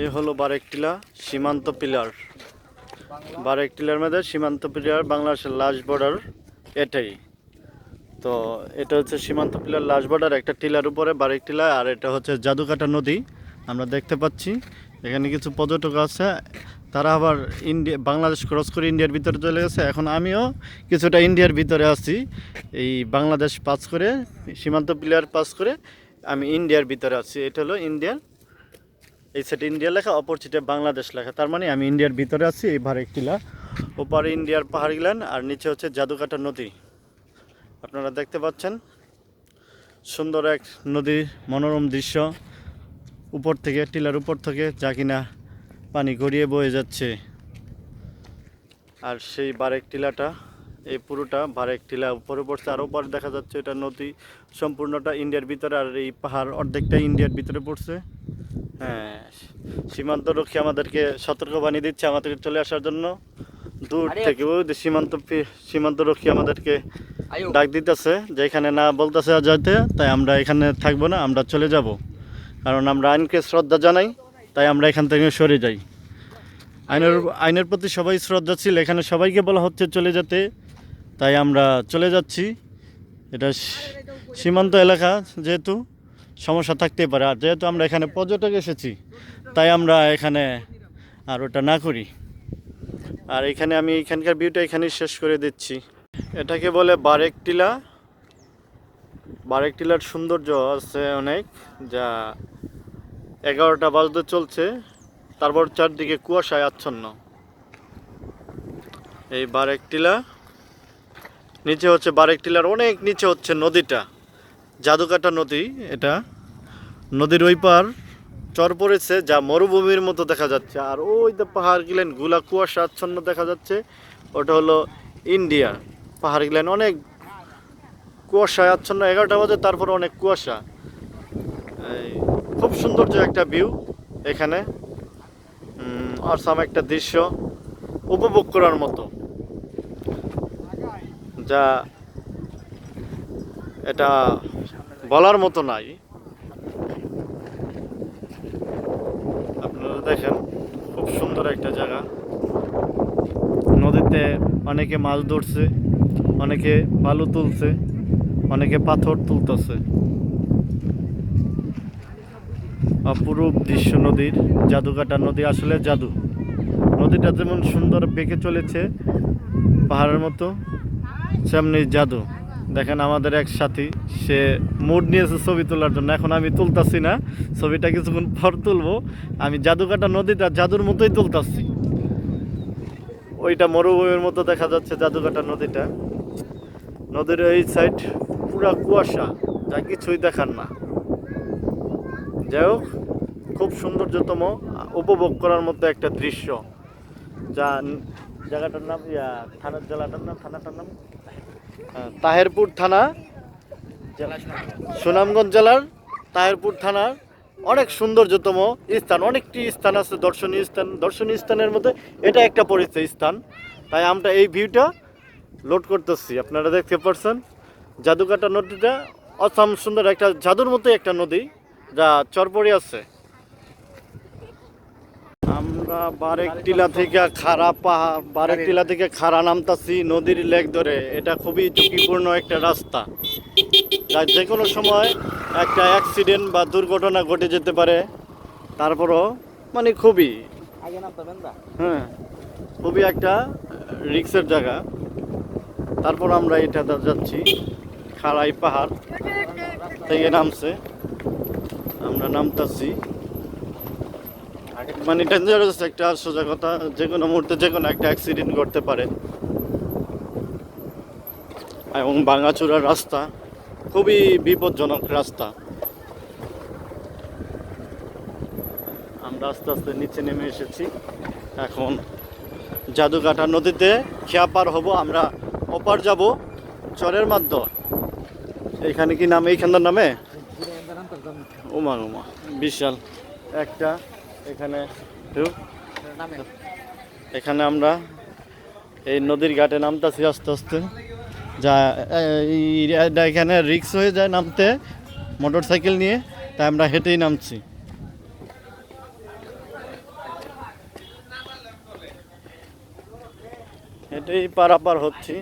এই হলো বারেকটিলা সীমান্ত পিলার। বারেকটিলার মধ্যে সীমান্ত পিলার বাংলাদেশের লাস্ট বর্ডার এটাই। তো এটা হচ্ছে সীমান্ত পিলার লাস্ট বর্ডার একটা টিলার উপরে বারেক টিলা, আর এটা হচ্ছে জাদুকাটা নদী। আমরা দেখতে পাচ্ছি, এখানে কিছু পর্যটক আছে, তারা আবার ইন্ডিয়া বাংলাদেশ ক্রস করে ইন্ডিয়ার ভিতরে চলে গেছে। এখন আমিও কিছুটা ইন্ডিয়ার ভিতরে আছি, এই বাংলাদেশ পাস করে, সীমান্ত পিলার পাস করে আমি ইন্ডিয়ার ভিতরে আছি। এটা হলো ইন্ডিয়ার এই সাইডে ইন্ডিয়া লেখা, অপর সাইডে বাংলাদেশ লেখা। তার মানে আমি ইন্ডিয়ার ভিতরে আছি, এই ভারেক টিলা ওপারে ইন্ডিয়ার পাহাড় গিলান আর নিচে হচ্ছে জাদুকাটা নদী। আপনারা দেখতে পাচ্ছেন, সুন্দর এক নদীর মনোরম দৃশ্য। উপর থেকে, টিলার উপর থেকে, যা কিনা পানি গড়িয়ে বয়ে যাচ্ছে। আর সেই বারেক টিলাটা, এই পুরোটা বারেক টিলা উপরে পড়ছে, আর উপরে দেখা যাচ্ছে, এটা নদী সম্পূর্ণটা ইন্ডিয়ার ভিতরে, আর এই পাহাড় অর্ধেকটা ইন্ডিয়ার ভিতরে পড়ছে। হ্যাঁ সীমান্ত রক্ষী আমাদেরকে সতর্ক বানিয়ে দিচ্ছে আমাদেরকে চলে আসার জন্য। দূর থেকে ওই যে সীমান্ত সীমান্ত রক্ষী আমাদেরকে ডাক দিতেছে যে এখানে না বলতেছে যাইতে তাই আমরা এখানে থাকব না আমরা চলে যাব। কারণ আমরা আইনকে শ্রদ্ধা জানাই তাই আমরা এখান থেকে সরে যাই। আইনের আইনের প্রতি সবাই শ্রদ্ধা ছিল এখানে সবাইকে বলা হচ্ছে চলে যেতে তাই আমরা চলে যাচ্ছি। এটা সীমান্ত এলাকা যেহেতু সমস্যা থাকতেই পারে। আর যেহেতু আমরা এখানে পর্যটক এসেছি, তাই আমরা এখানে আর ওটা না করি। আর এখানে আমি এখানকার ভিউটা এখানেই শেষ করে দিচ্ছি। এটাকে বলে বারেক টিলা। বারেক টিলার সৌন্দর্য আছে অনেক, যা এগারোটা বাজতে চলছে। তারপর চারদিকে কুয়াশায় আচ্ছন্ন। এই বারেক টিলা, নিচে হচ্ছে বারেক টিলার, অনেক নিচে হচ্ছে নদীটা। জাদুকাটা নদী এটা। নদীর ওই পার চর পড়েছে যা মরুভূমির মতো দেখা যাচ্ছে। আর ওই যে পাহাড় গিলেন, গুলা কুয়াশা আচ্ছন্ন দেখা যাচ্ছে। ওটা হলো ইন্ডিয়া। পাহাড় গিলেন অনেক কুয়াশায় আচ্ছন্ন এগারোটা বাজে, তারপর অনেক কুয়াশা। খুব সৌন্দর্য একটা ভিউ এখানে। অসাম একটা দৃশ্য উপভোগ করার মতো। যা এটা বলার মতো নাই। আপনারা দেখেন, খুব সুন্দর একটা জায়গা। নদীতে অনেকে মাছ ধরছে, অনেকে বালু তুলছে, অনেকে পাথর তুলতেছে। অপরূপ দৃশ্য নদীর জাদুকাটা নদী আসলে জাদু। নদীটা যেমন সুন্দর বেঁকে চলেছে, পাহাড়ের মতো সেমনি জাদু। দেখেন আমাদের এক সাথী, সে মুড নিয়েছে ছবি তোলার জন্য। এখন আমি তুলতাছি না, ছবিটা কিছুক্ষণ পর তুলবো। আমি জাদুকাটা নদীটা জাদুর মতোই তুলতাছি। ওইটা মরুভূমির মতো দেখা যাচ্ছে জাদুকাটা নদীটা। নদীর এই সাইড পুরা কুয়াশা, যা কিছুই দেখার না। যাই হোক, খুব সৌন্দর্যতম, উপভোগ করার মতো একটা দৃশ্য। যা জায়গাটার নাম, ইয়া, থানার জেলাটার নাম, থানাটার নাম? তাহেরপুর থানা, সুনামগঞ্জ জেলার তাহেরপুর থানার অনেক সৌন্দর্যতম স্থান, অনেকটি স্থান আছে দর্শনীয় স্থান, দর্শনীয় স্থানের মধ্যে এটা একটা পরিচয় স্থান। তাই আমরা এই ভিউটা লোড করতেছি, আপনারা দেখতে পাচ্ছেন জাদুকাটা নদীটা অসাম সুন্দর একটা, জাদুর মতো একটা নদী যা চরপড়ে আছে। আমরা বারেক টিলা থেকে খাড়া পাহাড় বারেক টিলা থেকে খাড়া নামতাছি নদীর লেক ধরে। এটা খুবই ঝুঁকিপূর্ণ একটা রাস্তা। যা যে কোনো সময় একটা অ্যাক্সিডেন্ট বা দুর্ঘটনা ঘটে যেতে পারে। তারপরও মানে খুবই হ্যাঁ খুবই একটা রিক্সের জায়গা। তারপর আমরা এটা যাচ্ছি খাড়াই পাহাড় থেকে নামছে। আমরা নামতাছি। মানে ডেঞ্জারাস একটা সোজা কথা যে কোনো মুহূর্তে যে কোনো একটা অ্যাক্সিডেন্ট ঘটতে পারে। এবং ভাঙাচুরার রাস্তা খুবই বিপজ্জনক রাস্তা। আমরা আস্তে আস্তে নিচে নেমে এসেছি। এখন জাদুকাটা নদীতে খেয়া পার হব আমরা ওপার যাব চরের মাধ্যমে এখানে কি নাম? এইখানটার নামে? উমা উমা বিশাল একটা এখানে এখানে আমরা এই নদীর ঘাটে নামতেছি আস্তে আস্তে। যা এখানে রিক্স হয়ে যায় নামতে মোটর সাইকেল নিয়ে, তাই আমরা হেঁটেই নামছি। হেঁটেই পারাপার হচ্ছি।